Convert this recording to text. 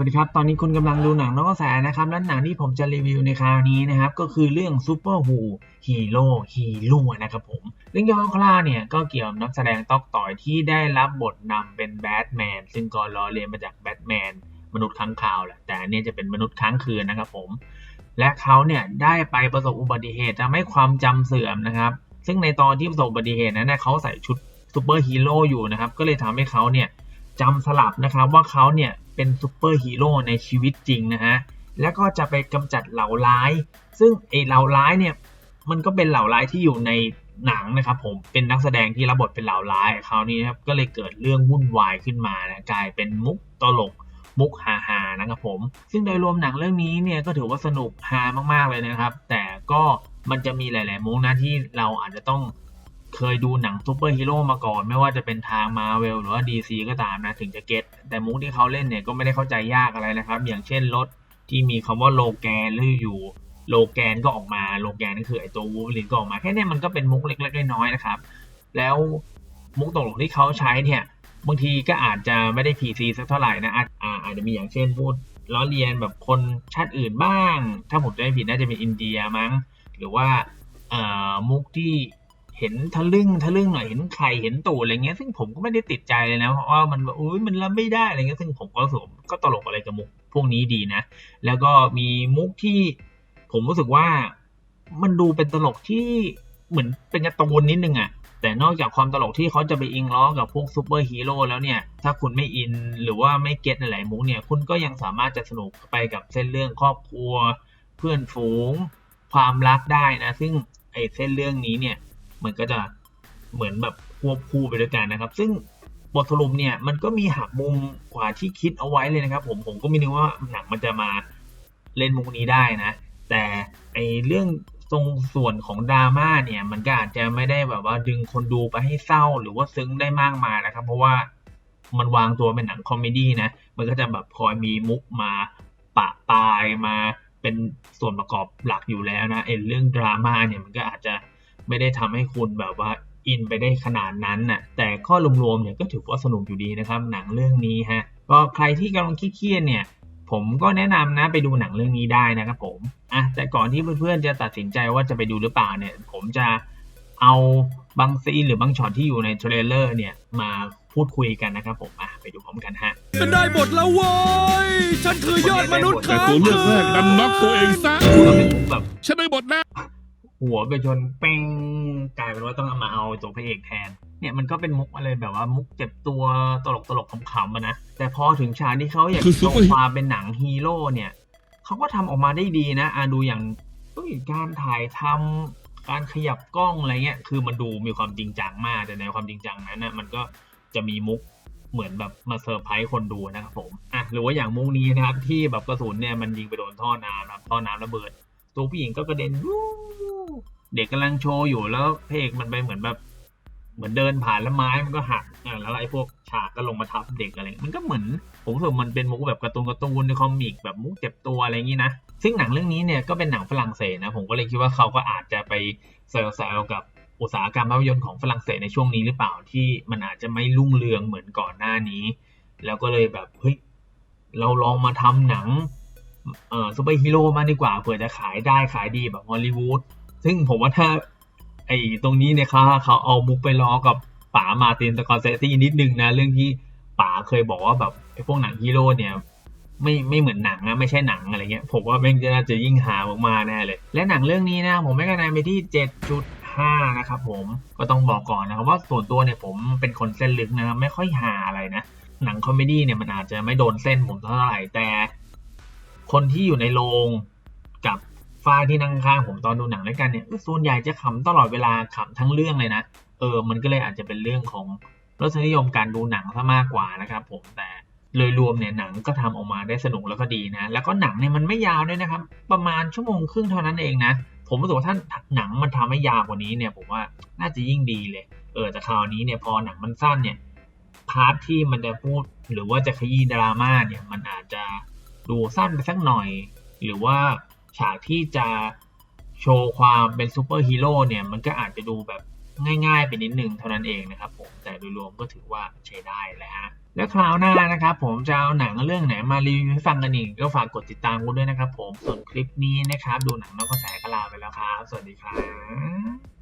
สวัสดีครับ ตอนนี้คุณกำลังดูหนังนอกกระแสนะครับ และหนังที่ผมจะรีวิวในคราวนี้นะครับ ก็คือเรื่อง Super Who Hero Hero นะครับผม เรื่องย่อคร่าเนี่ยก็เกี่ยวกับนักแสดงต๊อกต่อยที่ได้รับบทนำเป็นแบทแมน ซึ่งก็ล้อเลียนมาจากแบทแมนมนุษย์ค้างคาวแหละ แต่อันเนี่ยจะเป็นมนุษย์ค้างคืนนะครับผม และเขาเนี่ยได้ไปประสบอุบัติเหตุทำให้ความจำเสื่อมนะครับ ซึ่งในตอนที่ประสบอุบัติเหตุนั้นเขาใส่ชุดซูเปอร์ฮีโร่อยู่นะครับ ก็เลยทำให้เขาเนี่ยจำสลับนะครับว่าเขาเนี่ย เป็นซูเปอร์ฮีโร่ในชีวิตจริงนะฮะ แล้วก็จะไปกำจัดเหล่าร้าย ซึ่งไอเหล่าร้ายเนี่ยมันก็เป็นเหล่าร้ายที่อยู่ในหนังนะครับผมเป็นนักแสดงที่รับบทเป็นเหล่าร้ายคราวนี้นะครับก็เลยเกิดเรื่องวุ่นวายขึ้นมานะกลายเป็นมุกตลกมุกฮาฮานะครับผม ซึ่งโดยรวมหนังเรื่องนี้เนี่ยก็ถือว่าสนุกฮามากๆเลยนะครับ แต่ก็มันจะมีหลาย ๆ มุกนะที่เราอาจจะต้อง เคยดูหนังซูเปอร์ฮีโร่มาก่อน ไม่ว่าจะเป็นทางมาเวลหรือว่า DC ก็ตามนะถึงจะเก็ตแต่มุกที่เขาเล่นเนี่ยก็ไม่ได้เข้าใจยากอะไรนะครับ อย่างเช่นรถที่มีคำว่าโลแกนหรืออยู่โลแกนก็ออกมาโลแกนนั่นคือไอตัววูฟลินก็ออกมาแค่นี้มันก็เป็นมุกเล็กๆน้อยๆนะครับ แล้วมุกตลกที่เขาใช้เนี่ยบางทีก็อาจจะไม่ได้ PC สักเท่าไหร่นะอาจอ่าจจะมีอย่างเช่นพูดล้อเลียนแบบคนชาติอื่นบ้าง ถ้าผมจำไม่ผิดน่าจะเป็นอินเดียมั้ง หรือว่ามุกที่ เห็นทะลึ่งทะลึ่งหน่อยเห็นไข่เห็นตูดอะไรเงี้ย ซึ่งผมก็ไม่ได้ติดใจเลยนะเพราะว่ามันแบบอุ้ยมันรับไม่ได้อะไรเงี้ยซึ่งผมก็สึกว่าก็ตลกอะไรกับมุกพวกนี้ดีนะ แล้วก็มีมุกที่ผมรู้สึกว่ามันดูเป็นตลกที่เหมือนเป็นการ์ตูนนิดนึงอะแต่นอกจากความตลกที่เขาจะไปอิงล้อกับพวกซูเปอร์ฮีโร่แล้วเนี่ย ถ้าคุณไม่อินหรือว่าไม่เก็ตหลายมุกเนี่ย คุณก็ยังสามารถจะสนุกไปกับเส้นเรื่องครอบครัว เพื่อนฝูง ความรักได้นะ ซึ่งไอ้เส้นเรื่องนี้เนี่ย มันก็จะเหมือนแบบควบคู่ไปด้วยกันนะครับ ซึ่งบทสรุปเนี่ยมันก็มีหักมุมกว่าที่คิดเอาไว้เลยนะครับ ผมผมก็ไม่นึกว่าหนังมันจะมาเล่นมุกนี้ได้นะ แต่ไอเรื่องตรงส่วนของดราม่าเนี่ย มันก็อาจจะไม่ได้แบบว่าดึงคนดูไปให้เศร้าหรือว่าซึ้งได้มากมายนะครับ เพราะว่ามันวางตัวเป็นหนังคอมเมดี้นะ มันก็จะแบบคอยมีมุกมาปะปายมาเป็นส่วนประกอบหลักอยู่แล้วนะไอเรื่องดราม่าเนี่ยมันก็อาจจะ ไม่ได้ทำให้คุณแบบว่าอินไปได้ขนาดนั้นน่ะแต่ข้อรวมๆเนี่ยก็ถือว่าสนุกอยู่ดีนะครับ หนังเรื่องนี้ฮะก็ใครที่กำลังเครียดๆเนี่ยผมก็แนะนำนะไปดูหนังเรื่องนี้ได้นะครับผมอะแต่ก่อนที่เพื่อนๆจะตัดสินใจว่าจะไปดูหรือเปล่าเนี่ย ผมจะเอาบางซีนหรือบางช็อตที่อยู่ในเทรลเลอร์เนี่ยมาพูดคุยกันนะครับผมอะไปดูพร้อมกันฮะฉันได้บทแล้วเว้ยฉันคือยอดมนุษย์แต่ค้างตัวเลือกแรกดันน็อกตัวเองซะก็เป็นมุกแบบฉันได้บทแล้ว หัวไปชนเป้งกลายเป็นว่าต้องเอามาเอาตัวพระเอกแทน เนี่ยมันก็เป็นมุกอะไรแบบว่ามุกเจ็บตัวตลกตลกๆขำๆอะนะ แต่พอถึงฉากที่เขาอยากคือโชว์ความเป็นหนังฮีโร่เนี่ยเขาก็ทำออกมาได้ดีนะอะดูอย่างการถ่ายทำการขยับกล้องอะไรเงี้ย คือมันดูมีความจริงจังมาก แต่ในความจริงจังนั้นนะมันก็จะมีมุกเหมือนแบบมาเซอร์ไพรส์คนดูนะครับผม อะ หรือว่าอย่างมุกนี้นะครับ ที่แบบกระสุนเนี่ยมันยิงไปโดนท่อน้ำครับท่อน้ำระเบิด ตัวผู้หญิงก็กระเด็นวู้ เด็กกำลังโชว์อยู่แล้วพระเอกมันไปเหมือนแบบ เหมือนเดินผ่านแล้วไม้มันก็หักอ่แล้วไอ้พวกฉากก็ลงมาทับเด็กอะไรมันก็เหมือน ผมรู้สึกมันเป็นมุกแบบการ์ตูนการ์ตูนในคอมิกแบบมุกเจ็บตัวอะไรอย่างนี้นะซึ่งหนังเรื่องนี้เนี่ยก็เป็นหนังฝรั่งเศสนะผมก็เลยคิดว่าเขาก็อาจจะไปแซวๆกับอุตสาหกรรมภาพยนตร์ของฝรั่งเศสในช่วงนี้หรือเปล่าที่มันอาจจะไม่รุ่งเรืองเหมือนก่อนหน้านี้ แล้วก็เลยแบบเฮ้ยเราลองมาทำหนังเอ่อซูเปอร์ฮีโร่มาดีกว่าเผื่อจะขายได้ขายดีแบบฮอลลีวูด ซึ่งผมว่าถ้า ไอ้ตรงนี้เนี่ยเขาเขาเอามุกไปล้อกับป๋ามาตินสกอร์เซซีนิดนึงนะ เรื่องที่ป๋าเคยบอกว่าแบบไอ้พวกหนังฮีโร่เนี่ยไม่ไม่เหมือนหนังนะไม่ใช่หนังอะไรเงี้ย ผมว่าแม่งจะน่าจะยิ่งหามากๆแน่เลย และหนังเรื่องนี้นะ ผมให้คะแนนไปที่ 7.5 นะครับผมก็ต้องบอกก่อนนะครับว่าส่วนตัวเนี่ยผมเป็นคนเส้นลึกนะครับไม่ค่อยหาอะไรนะ หนังคอมเมดี้เนี่ยมันอาจจะไม่โดนเส้นผมเท่าไหร่แต่ คนที่อยู่ในโรง ฝ้ายที่นั่งข้างผมตอนดูหนังด้วยกันเนี่ยเออส่วนใหญ่จะขำตลอดเวลาขำทั้งเรื่องเลยนะ เออ มันก็เลยอาจจะเป็นเรื่องของรสนิยมการดูหนังซะมากกว่านะครับ ผมแต่โดยรวมเนี่ยหนังก็ทำออกมาได้สนุกแล้วก็ดีนะ แล้วก็หนังเนี่ยมันไม่ยาวด้วยนะครับ ประมาณชั่วโมงครึ่งเท่านั้นเองนะ ผมรู้สึกว่าถ้าหนังมันทำให้ยาวกว่านี้เนี่ย ผมว่าน่าจะยิ่งดีเลย เออแต่คราวนี้เนี่ยพอหนังมันสั้นเนี่ยพาร์ทที่มันจะพูดหรือว่าจะขยี้ดราม่าเนี่ยมันอาจจะดูสั้นไปสักหน่อย หรือว่า ฉากที่จะโชว์ความเป็นซูเปอร์ฮีโร่เนี่ย มันก็อาจจะดูแบบง่ายๆไปนิดนึงเท่านั้นเองนะครับผมแต่โดยรวมก็ถือว่าใช้ได้แล้วฮะแล้วคราวหน้านะครับผมจะเอาหนังเรื่องไหนมารีวิวให้ฟังกันอีก ก็ฝากกดติดตามกันด้วยนะครับผมส่วนคลิปนี้นะครับ ดูหนังนอกกระแสก็ลาไปแล้วครับ สวัสดีครับ